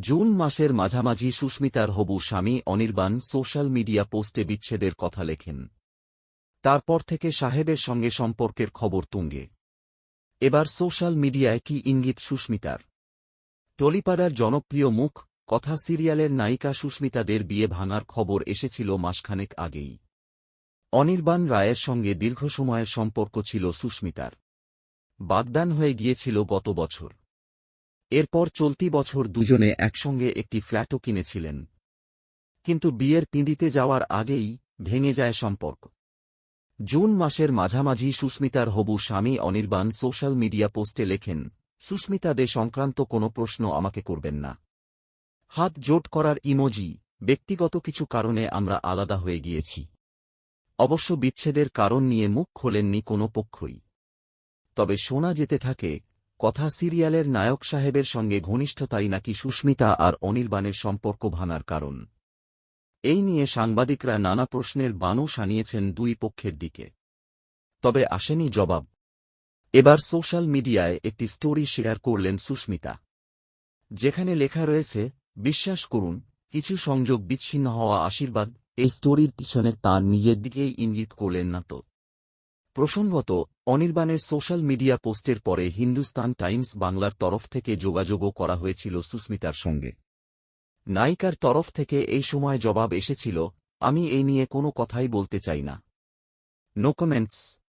June মাসের মাঝামাঝি সুস্মিতার হবু স্বামী অনির্বাণ সোশ্যাল মিডিয়া পোস্টে বিচ্ছেদের কথা লেখেন। তারপর থেকে সাহেবের সঙ্গে সম্পর্কের খবর তুঙ্গে। এবার সোশ্যাল মিডিয়ায় কি ইঙ্গিত সুস্মিতার? টলিপাড়ার জনপ্রিয় মুখ, কথা সিরিয়ালের নায়িকা সুস্মিতাদের বিয়ে ভাঙার খবর এসেছিল মাসখানেক আগেই। অনির্বাণ রায়ের সঙ্গে দীর্ঘ সময়ের সম্পর্ক ছিল সুস্মিতার। বাগদান হয়ে গিয়েছিল গত বছর। এরপর চলতি বছর দুজনে একসঙ্গে একটি ফ্ল্যাটও কিনেছিলেন। কিন্তু বিয়ের পিঁড়িতে যাওয়ার আগেই ভেঙে যায় সম্পর্ক। জুন মাসের মাঝামাঝি সুস্মিতার হবু স্বামী অনির্বাণ সোশ্যাল মিডিয়া পোস্টে লেখেন, সুস্মিতা, দে সংক্রান্ত কোনো প্রশ্ন আমাকে করবেন না। হাত জোট করার ইমোজি, ব্যক্তিগত কিছু কারণে আমরা আলাদা হয়ে গিয়েছি। অবশ্য বিচ্ছেদের কারণ নিয়ে মুখ খোলেননি কোনো পক্ষই। তবে শোনা যেতে থাকে কথা সিরিয়ালের নায়ক সাহেবের সঙ্গে ঘনিষ্ঠতাই নাকি সুস্মিতা আর অনির্বাণের সম্পর্ক ভাঙার কারণ। এই নিয়ে সাংবাদিকরা নানা প্রশ্নের বানু সানিয়েছেন দুই পক্ষের দিকে। তবে আসেনি জবাব। এবার সোশ্যাল মিডিয়ায় একটি স্টোরি শেয়ার করলেন সুস্মিতা। যেখানে লেখা রয়েছে, বিশ্বাস করুন, কিছু সংযোগ বিচ্ছিন্ন হওয়া আশীর্বাদ। এই স্টোরির পিছনে তাঁর নিজের দিকেই ইঙ্গিত করলেন না তো প্রসঙ্গত, অনির্বাণের সোশ্যাল মিডিয়া পোস্টের পরে হিন্দুস্তান টাইমস বাংলার তরফ থেকে যোগাযোগও করা হয়েছিল সুস্মিতার সঙ্গে। নায়িকার তরফ থেকে এই সময় জবাব এসেছিল, আমি এই নিয়ে কোনো কথাই বলতে চাই না। No comments.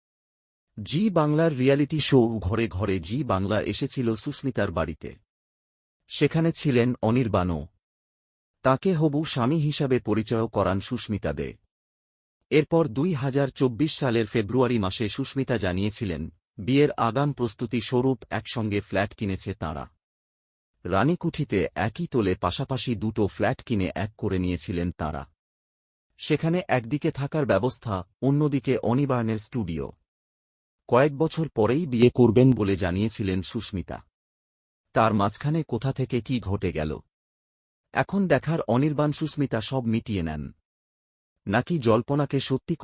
জি বাংলার রিয়ালিটি শো ঘরে ঘরে জি বাংলা এসেছিল সুস্মিতার বাড়িতে। সেখানে ছিলেন অনির্বাণও। তাকে হবু স্বামী হিসাবে পরিচয় করান সুস্মিতা দে। এরপর দুই হাজার চব্বিশ সালের ফেব্রুয়ারি মাসে সুস্মিতা জানিয়েছিলেন, বিয়ের আগাম প্রস্তুতি স্বরূপ একসঙ্গে ফ্ল্যাট কিনেছে তাঁরা। রানীকুঠিতে একই তোলে পাশাপাশি দুটো ফ্ল্যাট কিনে এক করে নিয়েছিলেন তাঁরা। সেখানে একদিকে থাকার ব্যবস্থা, অন্যদিকে অনিবার্ণের স্টুডিও। কয়েক বছর পরেই বিয়ে করবেন বলে জানিয়েছিলেন সুস্মিতা। তার মাঝখানে কোথা থেকে কি ঘটে গেল? এখন দেখার অনির্বাণ সুস্মিতা সব মিটিয়ে নেন। নাকি জল্পনাকে সত্যি